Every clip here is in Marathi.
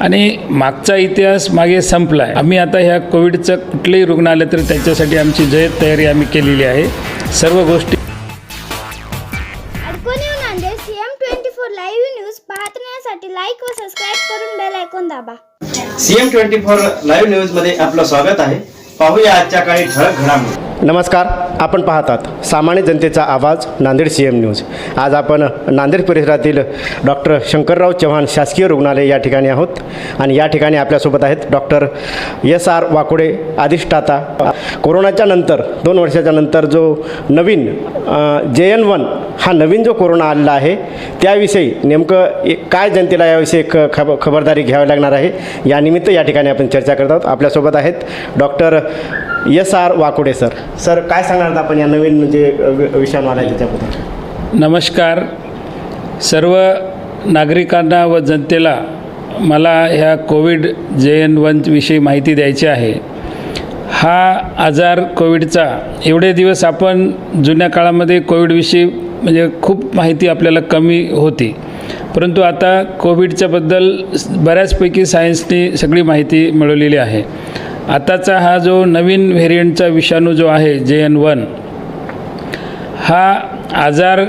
आणि मागचा इतिहास मागे संपला आहे आम्ही आता ह्या कोविडचं कुठलंही रुग्ण आलं तर त्याच्यासाठी आमची जयत तयारी आम्ही केलेली आहे. सर्व गोष्टी CM twenty four live news पाहण्यासाठी लाईक व सबस्क्राईब करून बेल ऐकून दाबा. सीएम ट्वेंटी फोर लाईव्ह न्यूजमध्ये आपलं स्वागत आहे. पाहूया आजच्या काही ठळक घडामोडी. नमस्कार आपण पाहतात सामान्य जनतेचा आवाज नांदेड सी एम न्यूज आज आपण नांदेड परिसरातील डॉक्टर शंकरराव चव्हाण शासकीय रुग्णालय या ठिकाणी आहोत आणि या ठिकाणी आपल्यासोबत आहेत डॉक्टर एस आर वाकोडे अधिष्ठाता. कोरोनाच्या नंतर दोन वर्षाच्या नंतर जो नवीन जे एन वन हा नवीन जो कोरोना आलेला आहे त्याविषयी नेमकं ए- काय जनतेला याविषयी ख खब खबरदारी घ्यावी लागणार आहे यानिमित्त या ठिकाणी आपण चर्चा करत आहोत. आपल्यासोबत आहेत doctor S R Wakode sir. Sir काय सांगणार आपण या नवीन जे वि- विषाणू आला आहे त्याच्याबद्दल? नमस्कार. सर्व नागरिकांना व जनतेला मला ह्या कोविड जे एन वनविषयी माहिती द्यायची आहे. हा आजार कोविडचा एवढे दिवस आपण जुन्या काळामध्ये कोविडविषयी म्हणजे खूप माहिती आपल्याला कमी होती. परंतु आता कोविडच्याबद्दल बऱ्याचपैकी सायन्सने सगळी माहिती मिळवलेली आहे. आताचा हा जो नवीन व्हेरियंटचा विषाणू जो आहे जे एन वन हा आजार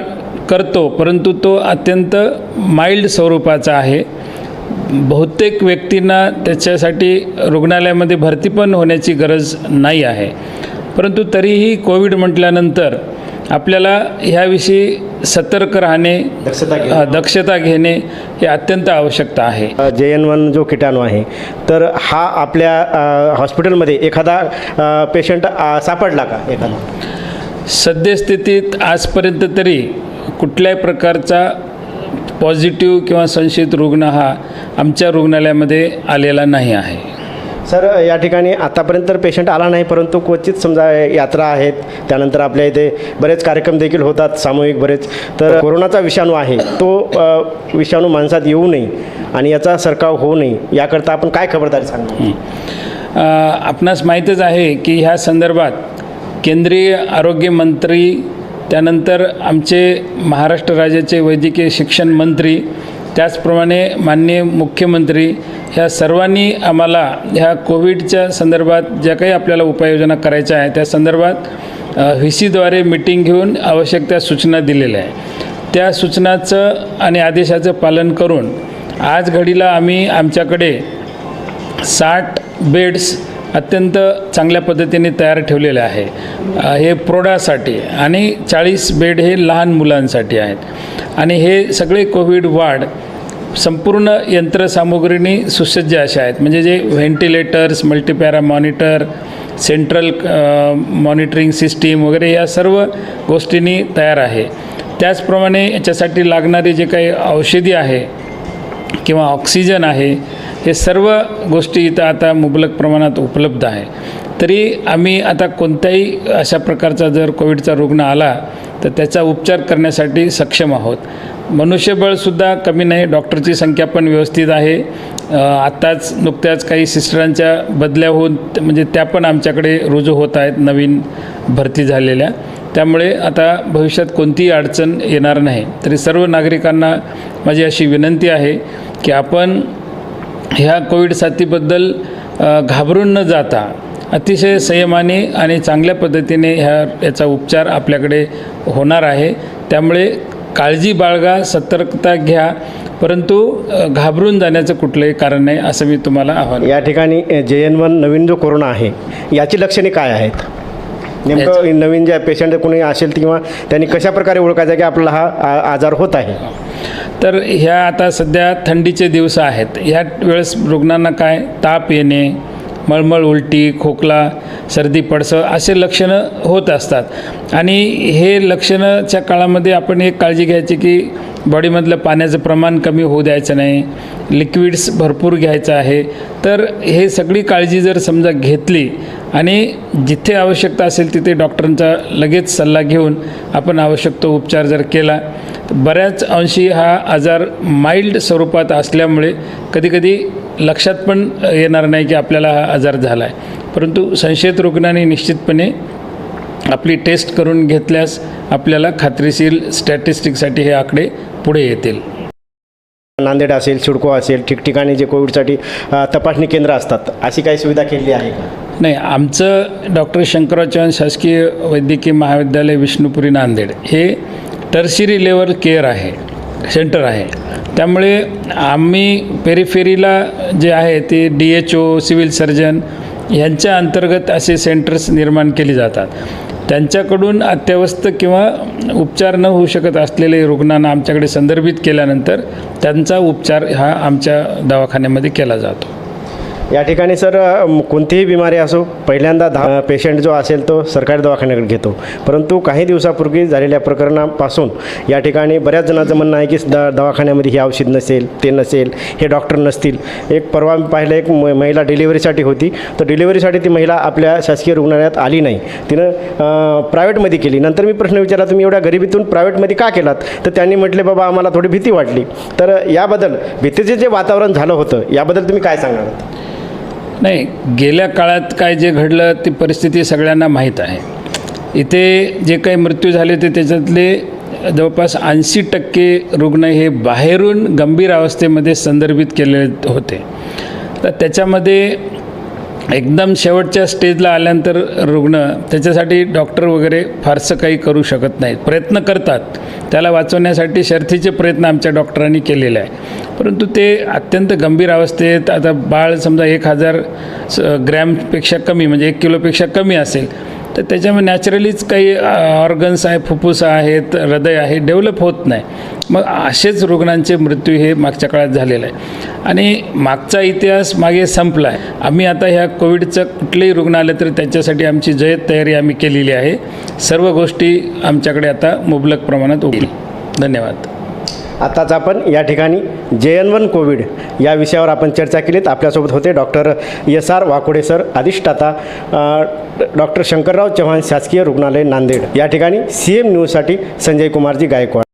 करतो परंतु तो अत्यंत माइल्ड स्वरूपाचा आहे. बहुतेक व्यक्तींना त्याच्यासाठी रुग्णालयामध्ये भरती पण होण्याची गरज नाही आहे. परंतु तरीही कोविड म्हटल्यानंतर आपल्याला ह्याविषयी सतर्क राहणे दक्षता दक्षता घेणे हे अत्यंत आवश्यकता आहे. जे एन वन जो किटाणू आहे तर हा आपल्या हॉस्पिटलमध्ये एखादा पेशंट सापडला का एखादा? सद्यस्थितीत आजपर्यंत तरी कुठल्याही प्रकारचा पॉझिटिव्ह किंवा संशयित रुग्ण हा आमच्या रुग्णालयामध्ये आलेला नाही आहे. सर या ठिकाणी आतापर्यंत तर पेशंट आला नाही परंतु क्वचित समजा यात्रा आहेत त्यानंतर आपल्या इथे बरेच कार्यक्रम देखील होतात सामूहिक बरेच. तर कोरोनाचा विषाणू आहे तो विषाणू माणसात येऊ नये आणि याचा सरकाव होऊ नये याकरता आपण काय खबरदारी सांगू आपणास माहीतच आहे की ह्या संदर्भात केंद्रीय आरोग्यमंत्री त्यानंतर आमचे महाराष्ट्र राज्याचे वैद्यकीय शिक्षण मंत्री त्याचप्रमाणे माननीय मुख्यमंत्री ह्या सर्वांनी आम्हाला ह्या कोविडच्या संदर्भात ज्या काही आपल्याला उपाययोजना करायच्या आहे त्या संदर्भात व्ही सीद्वारे मिटिंग घेऊन आवश्यक त्या सूचना दिलेल्या आहे त्या सूचनाचं आणि आदेशाचं पालन करून आज घडीला आम्ही आमच्याकडे साठ बेड्स अत्यंत चांगल्या पद्धतीने तयार ठेवलेले आहे. हे प्रौढासाठी आणि चाळीस बेड हे लहान मुलांसाठी आहेत. आणि हे सगळे कोविड वार्ड संपूर्ण यंत्रसामुग्रीने सुसज्ज असे आहेत. म्हणजे जे ventilators multipara monitor central monitoring system वगैरे या सर्व गोष्टींनी तयार आहे. त्याचप्रमाणे याच्यासाठी लागणारी जे काही औषधी आहे किंवा ऑक्सिजन आहे हे सर्व गोष्टी इथं आता मुबलक प्रमाणात उपलब्ध आहे. तरी आम्ही आता कोणत्याही अशा प्रकारचा जर कोविडचा रुग्ण आला तर त्याचा उपचार करण्यासाठी सक्षम आहोत. मनुष्यबळसुद्धा कमी नाही डॉक्टरची संख्या पण व्यवस्थित आहे. आत्ताच नुकत्याच काही सिस्टरांच्या बदल्या होऊन म्हणजे त्या पण आमच्याकडे रुजू होत आहेत नवीन भरती झालेल्या. त्यामुळे आता भविष्यात कोणतीही अडचण येणार नाही. तरी सर्व नागरिकांना माझी अशी विनंती आहे की आपण ह्या कोविड साथीबद्दल घाबरून न जाता अतिशय संयमाने आणि चांगल्या पद्धतीने ह्या याचा उपचार आपल्याकडे होणार आहे. त्यामुळे काळजी बाळगा सतर्कता घ्या परंतु घाबरून जाण्याचं कुठलंही कारण नाही असं मी तुम्हाला आव्हान या ठिकाणी जे एन वन नवीन जो कोरोना आहे याची लक्षणे काय आहेत? नेमकं नवीन जे पेशंट कोणी असेल किंवा त्यांनी कशा प्रकारे ओळखायचं की आपल्याला हा आजार होत आहे? तर ह्या आता सध्या थंडीचे दिवस आहेत. ह्या वेळेस रुग्णांना काय? ताप येणे मळमळ उलटी खोकला सर्दी पडसं असे लक्षणं होत असतात. आणि हे लक्षणाच्या काळामध्ये आपण एक काळजी घ्यायची की बॉडीमधलं पाण्याचं प्रमाण कमी होऊ द्यायचं नाही लिक्विड्स भरपूर घ्यायचं आहे. तर हे सगळी काळजी जर समजा घेतली आणि जिथे आवश्यकता असेल तिथे डॉक्टरांचा लगेच सल्ला घेऊन आपण आवश्यक तो उपचार जर केला तर बऱ्याच अंशी हा आजार माइल्ड स्वरूपात असल्यामुळे कधीकधी लक्षात पण येणार नाही की आपल्याला हा आजार झाला आहे परंतु संशयित रुग्णांनी निश्चितपणे आपली टेस्ट करून घेतल्यास आपल्याला खात्रीशीर स्टॅटिस्टिकसाठी हे आकडे पुढे येतील. नांदेड असेल सिडको असेल ठिकठिकाणी जे कोविडसाठी तपासणी केंद्र असतात अशी काही सुविधा केलेली आहे का? नाही आमचं डॉक्टर शंकरराव चव्हाण शासकीय वैद्यकीय महाविद्यालय विष्णुपुरी नांदेड हे टर्शिरी लेवल केअर आहे सेंटर आहे. त्यामुळे आम्ही पेरिफेरीला जे आहे ते D H O civil surgeon यांच्या अंतर्गत असे सेंटर्स निर्माण केली जातात. त्यांच्याकडून अत्यवस्थ किंवा उपचार न होऊ शकत असलेले रुग्णांना आमच्याकडे संदर्भित केल्यानंतर त्यांचा उपचार हा आमच्या दवाखान्यामध्ये केला जातो. या ठिकाणी सर कोणतीही बिमारी असो पहिल्यांदा दहा पेशंट जो असेल तो सरकारी दवाखान्याकडे घेतो. परंतु काही दिवसापूर्वी झालेल्या प्रकरणापासून या ठिकाणी बऱ्याच जणांचं म्हणणं आहे की द दवाखान्यामध्ये हे औषध नसेल ते नसेल हे डॉक्टर नसतील. एक परवा मी पाहिलं एक म महिला डिलिव्हरीसाठी होती. तर डिलिव्हरीसाठी ती महिला आपल्या शासकीय रुग्णालयात आली नाही. तिनं प्रायव्हेटमध्ये केली. नंतर मी प्रश्न विचारला तुम्ही एवढ्या गरिबीतून प्रायव्हेटमध्ये का केलात? तर त्यांनी म्हटले बाबा आम्हाला थोडी भीती वाटली. तर याबद्दल भीतीचे जे वातावरण झालं होतं याबद्दल तुम्ही काय सांगणार? नाही गेल्या काळात काय जे घडलं ती परिस्थिती सगळ्यांना माहीत आहे. इथे जे काही मृत्यू झाले ते त्याच्यातले जवळपास ऐंशी टक्के रुग्ण हे बाहेरून गंभीर अवस्थेमध्ये संदर्भित केलेले होते. तर त्याच्यामध्ये एकदम शेवटच्या स्टेजला आल्यानंतर रुग्ण त्याच्यासाठी डॉक्टर वगैरे फारसं काही करू शकत नाहीत. प्रयत्न करतात. त्याला वाचवण्यासाठी शर्थीचे प्रयत्न आमच्या डॉक्टरांनी केलेले आहे. परंतु ते अत्यंत गंभीर अवस्थेत आता बाळ समजा एक हजार स- ग्रॅमपेक्षा कमी म्हणजे एक किलोपेक्षा कमी असेल तर त्याच्यामुळे नॅचरलीच काही ऑर्गन्स आहे फुफ्फुस आहेत हृदय आहे डेव्हलप होत नाही. मग असेच रुग्णांचे मृत्यू हे मागच्या काळात झालेलं आहे. आणि मागचा इतिहास मागे संपला आहे आम्ही आता ह्या कोविडचं कुठलंही रुग्ण आलं तर त्याच्यासाठी आमची जयत तयारी आम्ही केलेली आहे. सर्व गोष्टी आमच्याकडे आता मुबलक प्रमाणात उघडली धन्यवाद. आताच आपण या ठिकाणी जे एन वन कोविड या विषयावर आपण चर्चा केलीत. आपल्यासोबत होते doctor S R Wakode sir अधिष्ठाता डॉक्टर शंकरराव चव्हाण शासकीय रुग्णालय नांदेड. या ठिकाणी सी एम न्यूजसाठी संजय कुमारजी गायकवाड.